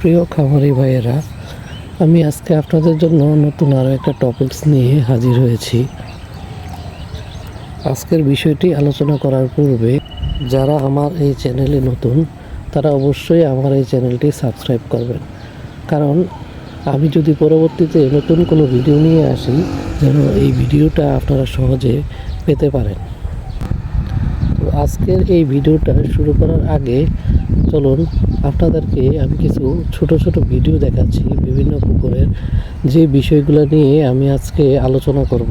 প্রিয় খামারি ভাইয়েরা, আমি আজকে আপনাদের জন্য নতুন আরও একটা টপিকস নিয়ে হাজির হয়েছি। আজকের বিষয়টি আলোচনা করার পূর্বে, যারা আমার এই চ্যানেলে নতুন, তারা অবশ্যই আমার এই চ্যানেলটি সাবস্ক্রাইব করবেন। কারণ, আমি যদি পরবর্তীতে নতুন কোনো ভিডিও নিয়ে আসি, যেন এই ভিডিওটা আপনারা সহজে পেতে পারেন। আজকের এই ভিডিওটা শুরু করার আগে চলুন, আপনাদেরকে আমি কিছু ছোট ছোট ভিডিও দেখাচ্ছি বিভিন্ন পুকুরের। যে বিষয়গুলো নিয়ে আমি আজকে আলোচনা করব।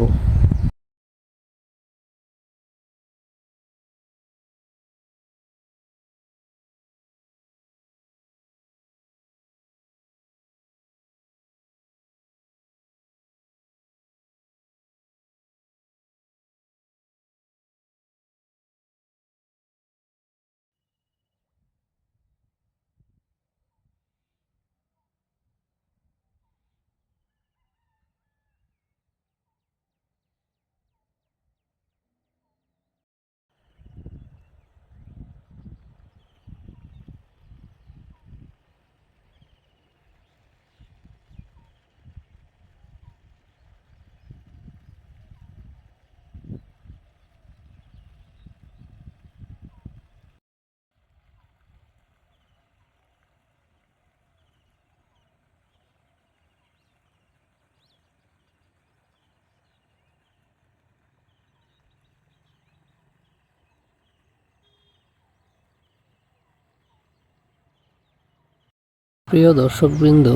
প্রিয় দর্শকবৃন্দ,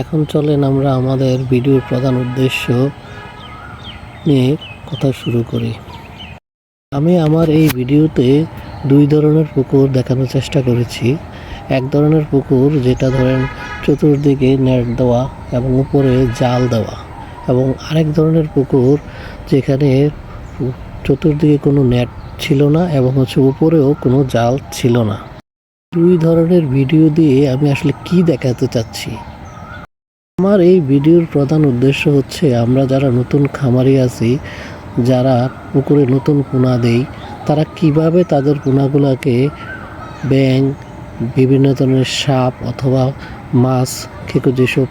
এখন চলেন আমরা আমাদের ভিডিওর প্রধান উদ্দেশ্য নিয়ে কথা শুরু করি। আমি আমার এই ভিডিওতে দুই ধরনের পুকুর দেখানোর চেষ্টা করেছি। এক ধরনের পুকুর যেটা ধরেন চতুর্দিকে নেট দেওয়া এবং উপরে জাল দেওয়া এবং আরেক ধরনের পুকুর যেখানে চতুর্দিকে কোনো নেট ছিল না এবং হচ্ছে উপরেও কোনো জাল ছিল না। দুই ধরনের ভিডিও দিয়ে আমি আসলে কি দেখাতে চাচ্ছি আমার এই ভিডিওর প্রধান উদ্দেশ্য হচ্ছে আমরা যারা নতুন খামারি আছি, যারা পুকুরে নতুন পোনা দেই, তারা কীভাবে তাদের পোনাগুলোকে ব্যাং বিভিন্ন ধরনের সাপ অথবা মাছ, খেকো যেসব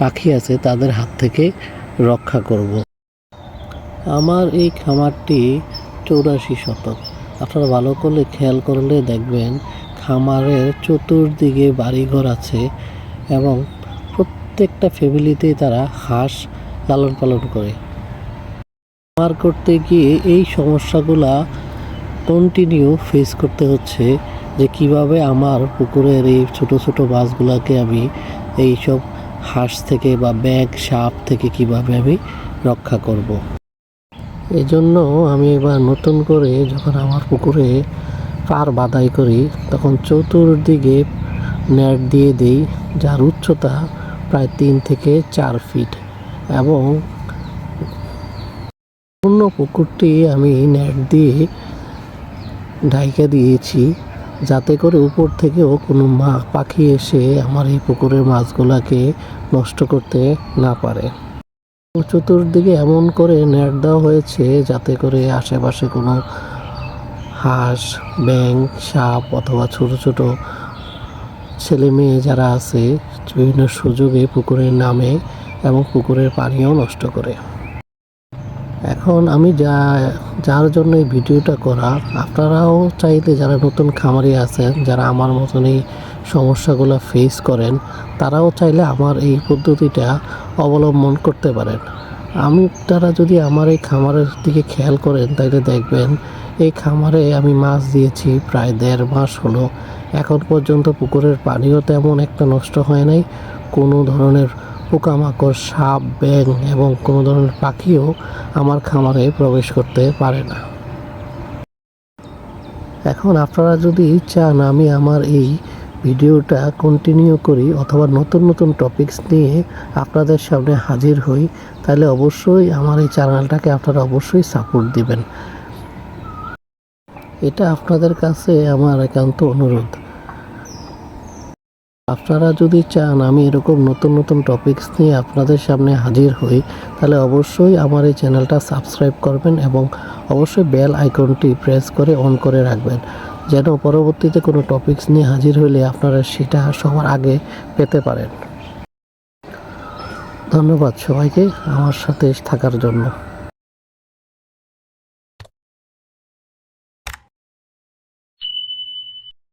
পাখি আছে তাদের হাত থেকে রক্ষা করব। আমার এই খামারটি চৌরাশি শতক আপনারা ভালো করলে, খেয়াল করলে দেখবেন খামারের চতুর্দিকে বাড়িঘর আছে এবং প্রত্যেকটা ফ্যামিলিতেই তারা হাঁস লালন পালন করে খামার করতে গিয়ে এই সমস্যাগুলা কন্টিনিউ ফেস করতে হচ্ছে যে কীভাবে আমার পুকুরের এই ছোট ছোট মাছগুলোকে আমি এই সব হাঁস থেকে বা ব্যাগ, সাপ থেকে কীভাবে আমি রক্ষা করব। এই জন্য আমি এবার নতুন করে যখন আমার পুকুরে পার বাদাই করি, তখন চতুর্দিকে নেট দিয়ে দিই, যার উচ্চতা প্রায় তিন থেকে চার ফিট এবং অন্য পুকুরটি আমি নেট দিয়ে ঢাইকা দিয়েছি, যাতে করে উপর থেকেও কোনো মা পাখি এসে আমার এই পুকুরের মাছগুলাকে নষ্ট করতে না পারে। চতুর্দিকে এমন করে নেট দেওয়া হয়েছে, যাতে করে আশেপাশে কোনো হাঁস ব্যাং সাপ অথবা ছোট ছোট ছেলে মেয়ে যারা আছে, বিভিন্ন সুযোগে পুকুরের নামে এবং পুকুরের পানিও নষ্ট করে। এখন আমি যা, যার জন্য এই ভিডিওটা করা, আপনারাও চাইলে যারা নতুন খামারি আছেন, যারা আমার মতন এই সমস্যাগুলো ফেস করেন, তারাও চাইলে আমার এই পদ্ধতিটা অবলম্বন করতে পারেন। আমি, তারা যদি আমার এই খামারের দিকে খেয়াল করেন, তাহলে দেখবেন এই খামারে আমি মাছ দিয়েছি প্রায় দেড় মাস হলো। এখন পর্যন্ত পুকুরের পানিও তেমন একটা নষ্ট হয় নাই। কোনো ধরনের পোকামাকড়, সাপ ব্যাং এবং কোনো ধরনের পাখিও আমার খামারে প্রবেশ করতে পারে না। এখন আপনারা যদি চান আমি আমার এই ভিডিওটা কন্টিনিউ করি অথবা নতুন নতুন টপিকস নিয়ে আপনাদের সামনে হাজির হই, তাহলে অবশ্যই আমার এই চ্যানেলটাকে আপনারা অবশ্যই সাপোর্ট দিবেন। এটা আপনাদের কাছে আমার একান্ত অনুরোধ। আপনারা যদি চান আমি এরকম নতুন নতুন টপিকস নিয়ে আপনাদের সামনে হাজির হই, তাহলে অবশ্যই আমার এই চ্যানেলটা সাবস্ক্রাইব করবেন এবং অবশ্যই বেল আইকনটি প্রেস করে অন করে রাখবেন, যেন পরবর্তীতে কোনো টপিকস নিয়ে হাজির হলে আপনারা সেটা সবার আগে পেতে পারেন। ধন্যবাদ সবাইকে আমার সাথে থাকার জন্য।